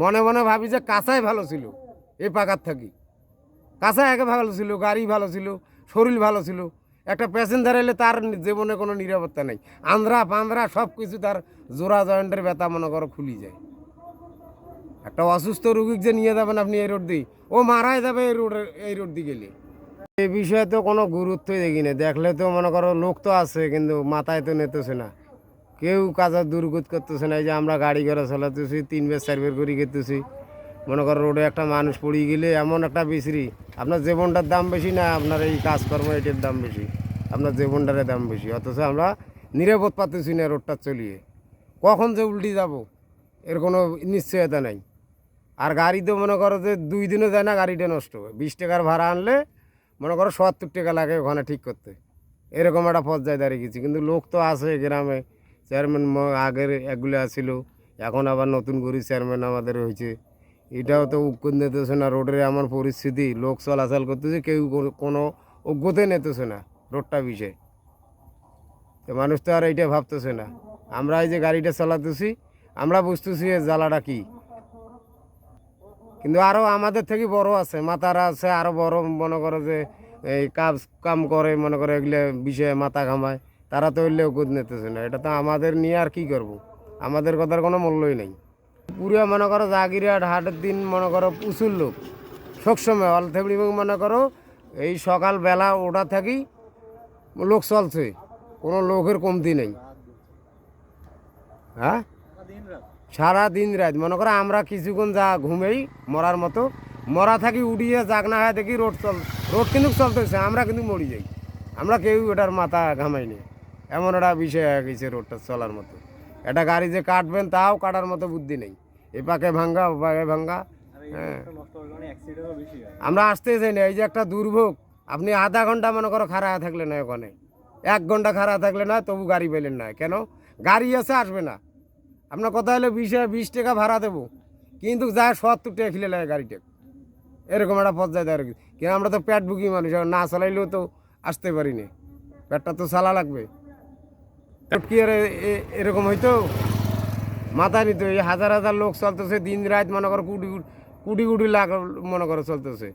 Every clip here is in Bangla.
মনে মনে ভাবি যে কাঁচাই ভালো ছিল, এই পাকার থাকি। কাঁচা একে ভালো ছিল, গাড়ি ভালো ছিল, শরীর ভালো ছিল। একটা প্যাসেঞ্জার এলে তার জীবনে কোনো নিরাপত্তা নেই। আন্ধ্রা পান্দ্রা সব কিছু তার জোড়া জয়েন্টের ব্যথা মনে করো খুলি যায়। একটা অসুস্থ রুগীকে যে নিয়ে যাবেন আপনি এই রোড দিয়ে ও মারাই যাবে এই রোডে, এই রোড দিয়ে গেলে। এই বিষয়ে তো কোনো গুরুত্বই দেখি না দেখলে তো মনে করো লোক তো আছে, কিন্তু মাথায় তো নিতেছে না। কেউ কাজের দুর্গত করতেছে না যে আমরা গাড়ি ঘোড়া চালাতেছি, তিন বের চার বের করে গেতেছি মনে করো রোডে একটা মানুষ পড়িয়ে গেলে এমন একটা বিশ্রি। আপনার জীবনটার দাম বেশি না আপনার এই কাজকর্ম, এটার দাম বেশি? আপনার জীবনটারের দাম বেশি। অথচ আমরা নিরাপদ পাতেছি না রোডটা চলিয়ে। কখন যে উল্টি যাব, এর কোনো নিশ্চয়তা নাই। আর গাড়ি তো মনে করো যে দুই দিনও যায় না, গাড়িটা নষ্ট হয়। বিশ টাকার ভাড়া আনলে মনে করো সত্তর টাকা লাগে ওখানে ঠিক করতে। এরকম একটা পর্যায়ে দাঁড়িয়ে গেছি। কিন্তু লোক তো আছে গ্রামে। চেয়ারম্যান আগের একগুলো আছিল এখন আবার নতুন করে চেয়ারম্যান আমাদের হয়েছে। এটাও তো উৎকন নিতেছে না, রোডের এমন পরিস্থিতি, লোক চলাচল করতেছে, কেউ কোনো- অজ্ঞতে নিতেছে না রোডটা বিষয়ে। তো মানুষ তো আর এইটা ভাবতেছে না। আমরা এই যে গাড়িটা চালাতেছি, আমরা বুঝতেছি জ্বালাটা কী। কিন্তু আরও আমাদের থেকে বড় আছে মাতারা আছে আরও বড় মনে করো যে, এই কাজ কাম করে, মনে করো এগুলো বিষয়ে মাথা ঘামায়। তারা তো এলেও কুদ নিতেছে না। এটা তো আমাদের নিয়ে আর কি করব। আমাদের কথার কোনো মূল্যই নেই। পুরো মনে করো জাগিরহাট হাটের দিন মনে করো প্রচুর লোক। সবসময় অল থেবড়ি মনে করো, এই সকালবেলা ওটা থাকি লোক চলছে, কোনো লোকের কমতি নেই। হ্যাঁ? সারা দিন রাত। মনে করো আমরা কিছুক্ষণ যা ঘুমেই মরার মতো, মরা থাকি উড়িয়ে জাগনা হয় দেখি রোড চল, রোড কিন্তু চলতেছে, আমরা কিন্তু মরি যাই। আমরা কেউ ওটার মাথা ঘামাইনি। এমন একটা বিষয় হয়ে গেছে রোডটা চলার মতো। একটা গাড়ি যে কাটবেন তাও কাটার মতো বুদ্ধি নেই। এ পাকে ভাঙ্গা, ও পাকে ভাঙ্গা হ্যাঁ। আমরা আসতে চাই না, এই যে একটা দুর্ভোগ, আপনি আধা ঘণ্টা মনে করো খাড়া থাকলে না ওখানে। এক ঘণ্টা খাড়া থাকলে না, তবু গাড়ি পেলেন না। কেন? গাড়ি আছে আসবে না। আপনার কথা হলো বিশ বিশ টাকা ভাড়া দেবো, কিন্তু যা সত্তর টাকা খেলে লাগে গাড়িটা। এরকম একটা পর্যায়ে দেওয়ার কিন্তু আমরা তো পেট বুকি মানুষ না চালাইলেও তো আসতে পারি না। পেটটা তো চালা লাগবে। কি আর এরকম হইতো? মাথা নিত এই হাজার হাজার লোক চলতেছে, দিন রাত মনে করো কুটি কুটি কুটি লাখ মনে করো চলতেছে।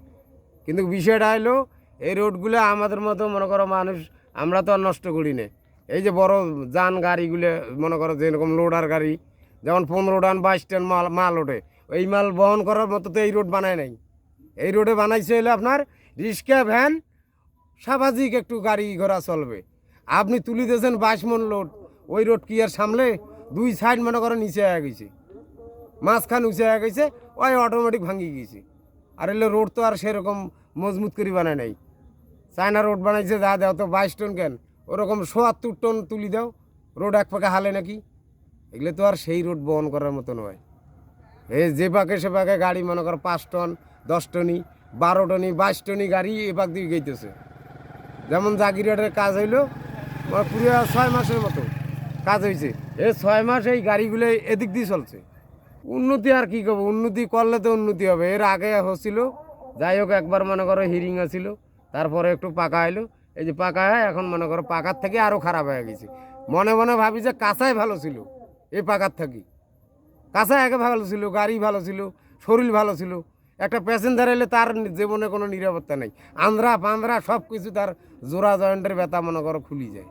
কিন্তু বিষয়টা হলো এই রোডগুলো আমাদের মতো মনে করো মানুষ, আমরা তো আর নষ্ট করি না। এই যে বড় যান গাড়িগুলো মনে করো যেরকম লোডার গাড়ি, যেমন পনেরো টান, বাইশ টান মাল মাল ওঠে। এই মাল বহন করার মতো তো এই রোড বানায় নাই। এই রোডে বানাইছে হলো আপনার রিক্সা, ভ্যান স্বাভাবিক একটু গাড়ি ঘোড়া চলবে। আপনি তুলি দিয়েছেন বাইশ মন লোড। ওই রোড কি আর সামলে? দুই সাইড মনে করো নিচে হয়ে গেছে। মাঝখান উঁচে হয়ে গেছে, ওই অটোমেটিক ভাঙি গেছে। আর এলে রোড তো আর সেরকম মজবুত করে বানায় নাই। চায়না রোড বানাইছে, যা দেও তো বাইশ টন কেন? ওরকম সোয়াত্তর টন তুলি দাও, রোড এক পাকে হালে নাকি? এগুলো তো আর সেই রোড বহন করার মতো নয়। এ যে পাকে সে পাকে গাড়ি মনে করো পাঁচ টন, দশ টনি বারো টনি বাইশ টনি গাড়ি এ পাক দিয়ে গেইতেছে। যেমন জাগিরাটের কাজ হইল পুরো ছয় মাসের মতো কাজ হয়েছে এই ছয় মাস এই গাড়িগুলো এদিক দিয়ে চলছে। উন্নতি আর কি করব? উন্নতি করলে তো উন্নতি হবে। এর আগে হচ্ছিল, যাই হোক একবার মনে করো হিরিং আছিল, তারপরে একটু পাকা এলো এই যে পাকা হয় এখন মনে করো পাকার থেকে আরও খারাপ হয়ে গেছে। মনে মনে ভাবি যে কাঁচাই ভালো ছিল এই পাকার থাকি। কাঁচা আগে ভালো ছিল, গাড়ি ভালো ছিল, শরীর ভালো ছিল। একটা প্যাসেঞ্জার এলে তার জীবনে কোনো নিরাপত্তা নেই। আন্ধ্রা পান্দ্রা সব কিছু তার জোড়া জয়েন্টের ব্যথা মনে করো খুলি যায়।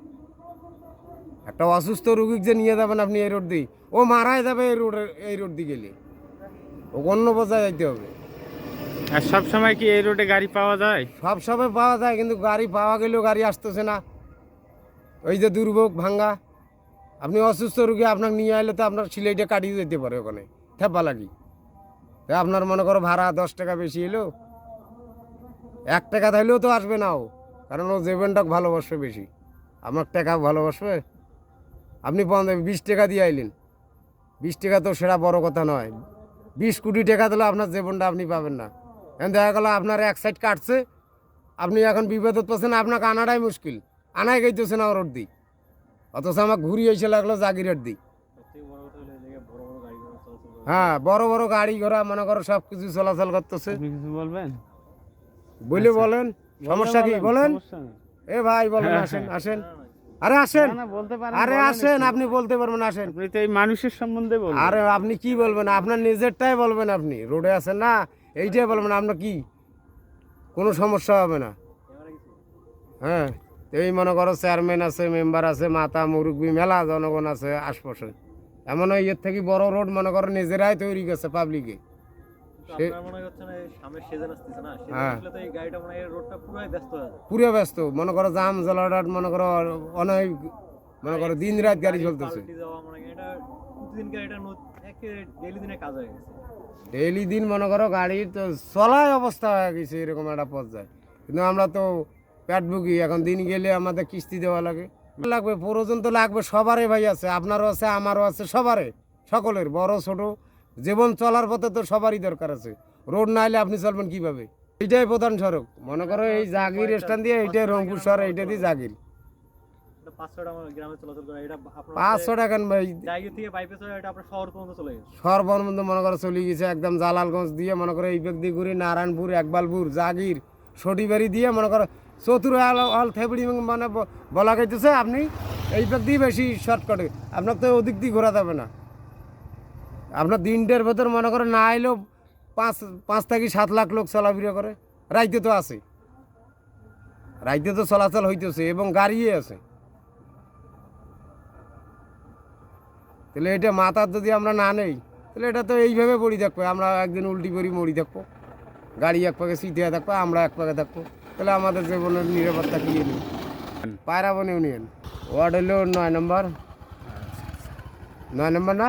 একটা অসুস্থ রুগীকে যে নিয়ে যাবেন আপনি এই রোড দিয়ে ও মারাই যাবে এই রোডের এই রোড দিয়ে গেলে। ও অন্য বোঝায় যাইতে হবে। আর সব সময় কি এই রোডে গাড়ি পাওয়া যায়? সব সময় পাওয়া যায় কিন্তু গাড়ি পাওয়া গেলেও গাড়ি আসতেছে না। ওই যে দুর্ভোগ ভাঙ্গা। আপনি অসুস্থ রুগী আপনাকে নিয়ে এলে তো আপনার সিলাইটা কাটিয়ে যেতে পারে ওখানে থেপা লাগি। তা আপনার মনে করো ভাড়া দশ টাকা বেশি এলো এক টাকা থাইলেও তো আসবে না ও কারণ ও জেবেনটাকে ভালোবাসবে বেশি। আমার টাকা ভালোবাসবে? আপনি বিশ টাকা দিয়ে আইলেন। বিশ টাকা তো সেটা বড় কথা নয়। বিশ কোটি টাকা দিলে আপনার জীবনটা আপনি পাবেন না। এখন দেখা গেলো আপনার এক সাইড কাটছে আপনি এখন বিপদত পাচ্ছেন আপনাকে আনাটাই মুশকিল। আনাই গেইতেছে না রোড দিক। অথচ আমার ঘুরি এসে লাগল জাগিরের দিক। হ্যাঁ বড় বড় গাড়ি ঘোড়া মনে করো সব কিছু চলাচল করতেছে। কিছু বলবেন? বলে বলেন সমস্যা কি? বলেন এ ভাই বলেন হ্যাঁ, আসেন আসেন। আরে আসেন। আরে আসেন আপনি বলতে পারবেন আসেন। আপনি তো এই মানুষের সম্বন্ধে বলবেন। আরে আপনি কি বলবেন? আপনার নিজেরটাই বলবেন আপনি। রোডে আছেন না এইটাই বলবেন আপনার কি? কোনো সমস্যা হবে না। হ্যাঁ এই মনে করো চেয়ারম্যান আছে মেম্বার আছে মাতা মুরব্বী মেলা জনগণ আছে আশপাশে। এমন ইয়ের থেকে বড় রোড মনে করো নিজেরাই তৈরি করছে পাবলিকে পুরো ব্যস্ত মনে করো জাম জলাডাট মনে করো অনেক মনে করো দিন রাত গাড়ি চলতেছে। হয় হয়ে ডেইলি দিন মনে করো গাড়ি তো চলাই অবস্থা হয়ে গেছে এরকম একটা পর্যায়ে। কিন্তু আমরা তো পেট ভুগি এখন দিন গেলে আমাদের কিস্তি দেওয়া লাগে। লাগবে প্রয়োজন তো লাগবে সবারই ভাই আছে। আপনারও আছে আমারও আছে সবারই। সকলের বড় ছোট। জীবন চলার পথে তো সবারই দরকার আছে। রোড না হলে আপনি চলবেন কীভাবে? এইটাই প্রধান সড়ক। মনে করো এই জাগির স্ট্যান্ড দিয়ে এইটাই রংপুর শহর এইটা দিয়ে জাগির। পাঁচশো টাকা ভাই। শহর পর্যন্ত মনে করো চলে গেছে একদম জালালগঞ্জ দিয়ে মনে করো এই ব্যক্তি ঘুরি নারায়ণপুর একবালপুর জাগির সটিবাড়ি দিয়ে মনে করো চতুর থেবড়ি মানে বলা গেছে আপনি এই ব্যক্তি বেশি শর্টকাটে আপনার তো ওদিক দিয়ে ঘোরা যাবে না। আপনার দিনটার ভেতর মনে করো না এলেও পাঁচ পাঁচ থেকে সাত লাখ লোক চলাফেরা করে। রাইতে তো আছে। রাইতে তো চলাচল হইতেছে এবং গাড়িয়ে আছে। তাহলে এটা মাথার যদি আমরা না নেই, তাহলে এটা তো এইভাবে পড়ি থাকব। আমরা একদিন উল্টি করে মরি থাকব। গাড়ি এক পাকে সিটে থাকব, আমরা এক পাকে থাকব। তাহলে আমাদের জীবনের নিরাপত্তা কি নেই পায়রাবন ইউনিয়ন ওয়ার্ড হলো নয় নম্বর। নয় নম্বর না?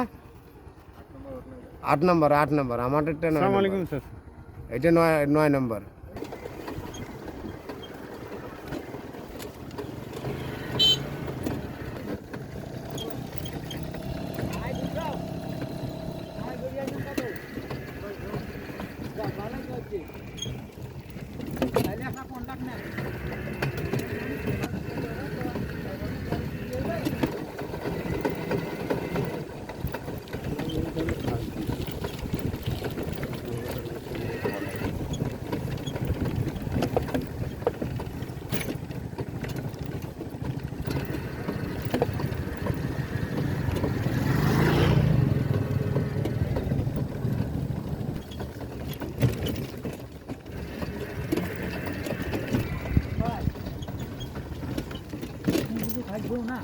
আট নম্বর আট নম্বর। আমার নয় এটা নয় নয় নম্বর। থাকবেও না।